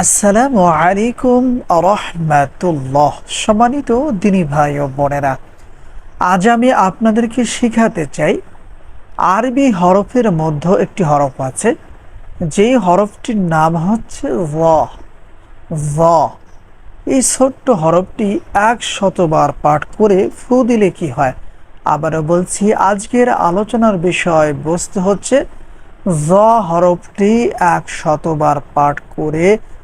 আসসালামু আলাইকুম রহমাতুল্লাহ। সম্মানিত দিনী ভাই ও বোনেরা, আজ আমি আপনাদেরকে শেখাতে চাই, আরবি হরফের মধ্যে একটি হরফ আছে, যেই হরফটির নাম হচ্ছে র। র। এই ছোট্ট হরফটি এক শতবার পাঠ করে ফু দিলে কি হয়? আবারও বলছি, আজকের আলোচনার বিষয় বস্তু হচ্ছে জ হরফটি এক শতবার পাঠ করে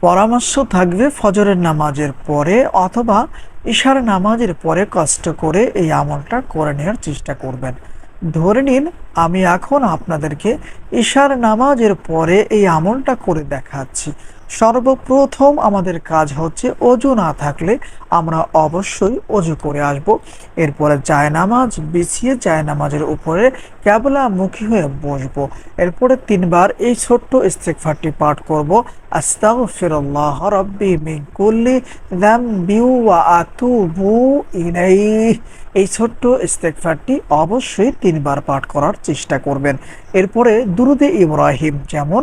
পরামর্শ থাকবে ফজরের নামাজের পরে অথবা ঈশার নামাজের পরে কষ্ট করে এই আমলটা করে নেওয়ার চেষ্টা করবেন। ধরে নিন, আমি এখন আপনাদেরকে ঈশার নামাজের পরে এই আমলটা করে দেখাচ্ছি। সর্বপ্রথম আমাদের কাজ হচ্ছে অজু না থাকলে আমরা অবশ্যই অজু করে আসব। এরপরে জায়নামাজ, বিছিয়ে জায়নামাজের উপরে ক্যাবলা মুখী হয়ে বসবো। এরপরে তিনবার এই ছোট্ট ইস্তেকফারটি পাঠ করব। আস্তাগফিরুল্লাহ রাব্বি মিন কুল্লি যামবি ওয়া আতুবু ইলাইহি। এই ছোট্ট ইস্তেকফারটি অবশ্যই তিনবার পাঠ করার চেষ্টা করবেন। এরপরে দুরুদে ইব্রাহিম যেমন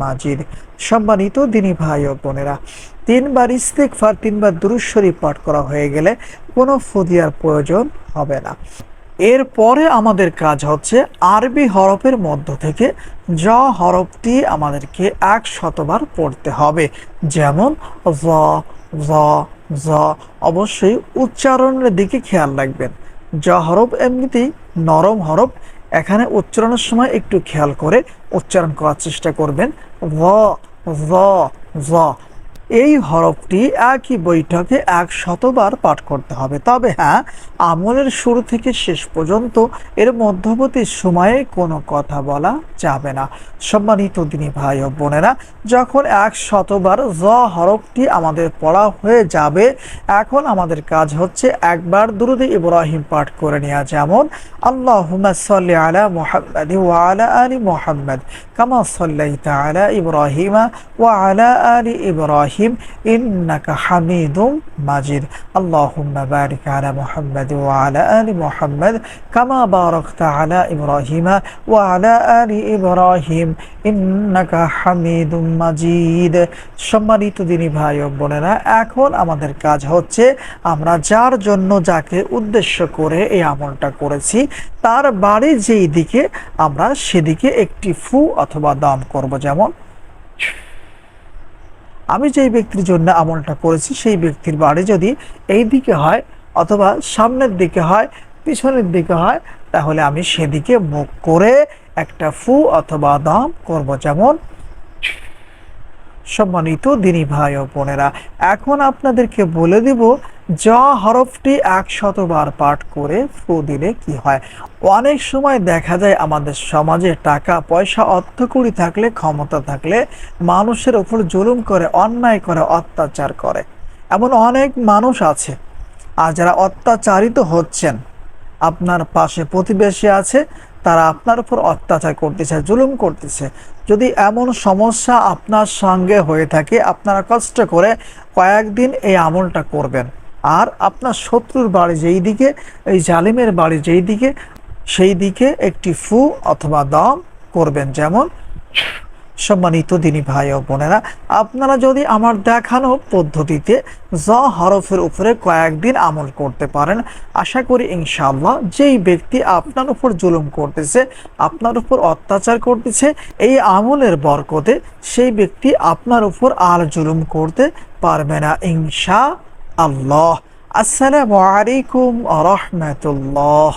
মাজিদ। সম্মানিত দিনী ভাই ও বোনেরা, তিনবার ইস্তেকফার তিনবার দুরুশ্বরী পাঠ করা হয়ে গেলে কোনো ফদিয়ার প্রয়োজন হবে না। এরপরে আমাদের কাজ হচ্ছে আরবি হরফের মধ্য থেকে জ হরফটি আমাদেরকে এক শতবার পড়তে হবে। যেমন জ জ জ। অবশ্যই উচ্চারণের দিকে খেয়াল রাখবেন। জ হরফ এমনিতেই নরম হরফ এখানে উচ্চারণের সময় একটু খেয়াল করে উচ্চারণ করার চেষ্টা করবেন। ভ ভ এই হরফটি একই বৈঠকে এক শতবার পাঠ করতে হবে। তবে হ্যাঁ আমলের শুরু থেকে শেষ পর্যন্ত এর মধ্যবর্তী সময়ে কোনো কথা বলা যাবে না। সম্মানিত দিনী ভাই ও বোনেরা, যখন এক শতবার জ হরফটি আমাদের পড়া হয়ে যাবে, এখন আমাদের কাজ হচ্ছে একবার দুরুদে ইব্রাহিম পাঠ করে নেওয়া যেমন আল্লাহ আলা মোহাম্মদ ওয়া আলা আলী মোহাম্মদ কামা সাল্লাইতা আলা ইব্রাহিমা ওয়া আলা আলী ইব্রাহিম। আলাইহিম, ইন্নাকা হামিদুম মাজিদ। আল্লাহুম্মা বারিক আলা মুহাম্মাদ ওয়া আলা আলি মুহাম্মাদ কামা বারাকতা আলা ইব্রাহিমা ওয়া আলা আলি ইব্রাহিম, ইন্নাকা হামিদুম মাজিদ। সম্মানিত দিনী ভাই ও বোনেরা, এখন আমাদের কাজ হচ্ছে আমরা যার জন্য যাকে উদ্দেশ্য করে এই আমলটা করেছি, তার বাড়ি যেই দিকে আমরা সেদিকে একটি ফু অথবা দাম করব। যেমন আমি যেই ব্যক্তির জন্য আমলটা করেছি, সেই ব্যক্তির বাড়ি যদি এই দিকে হয় অথবা সামনের দিকে হয়, পিছনের দিকে হয়, তাহলে আমি সেদিকে মুখ করে একটা ফু অথবা দাম করব যেমন সম্মানিত দিনী ভাই ও বোনেরা, এখন আপনাদেরকে বলে দিব জ হরফটি একশতবার পাঠ করে ফু দিলে কি হয়? অনেক সময় দেখা যায় আমাদের সমাজে টাকা, পয়সা অর্থকুড়ি থাকলে, ক্ষমতা থাকলে মানুষের উপর জুলুম করে, অন্যায় করে, অত্যাচার করে। এমন অনেক মানুষ আছে, আর যারা অত্যাচারিত হচ্ছেন, আপনার পাশে প্রতিবেশী আছে, তারা আপনার উপর অত্যাচার করতেছে, জুলুম করতেছে। যদি এমন সমস্যা আপনার সঙ্গে হয়ে থাকে, আপনারা কষ্ট করে কয়েকদিন এই আমলটা করবেন। আর আপনার শত্রুর বাড়ি যেই দিকে, এই জালিমের বাড়ি যেই দিকে, সেই দিকে একটি ফু অথবা দম করবেন। যেমন, সম্মানিত দিনী ভাই ও বোনেরা, আপনারা যদি আমার দেখানো পদ্ধতিতে জ হরফের উপরে কয়েকদিন আমল করতে পারেন, আশা করি ইনশাআল্লাহ যেই ব্যক্তি আপনার উপর জুলুম করতেছে, আপনার উপর অত্যাচার করতেছে, এই আমলের বরকতে সেই ব্যক্তি আপনার উপর আর জুলুম করতে পারবে না ইনশা আল্লাহ আসসালামু আলাইকুম রহমতুল্লাহ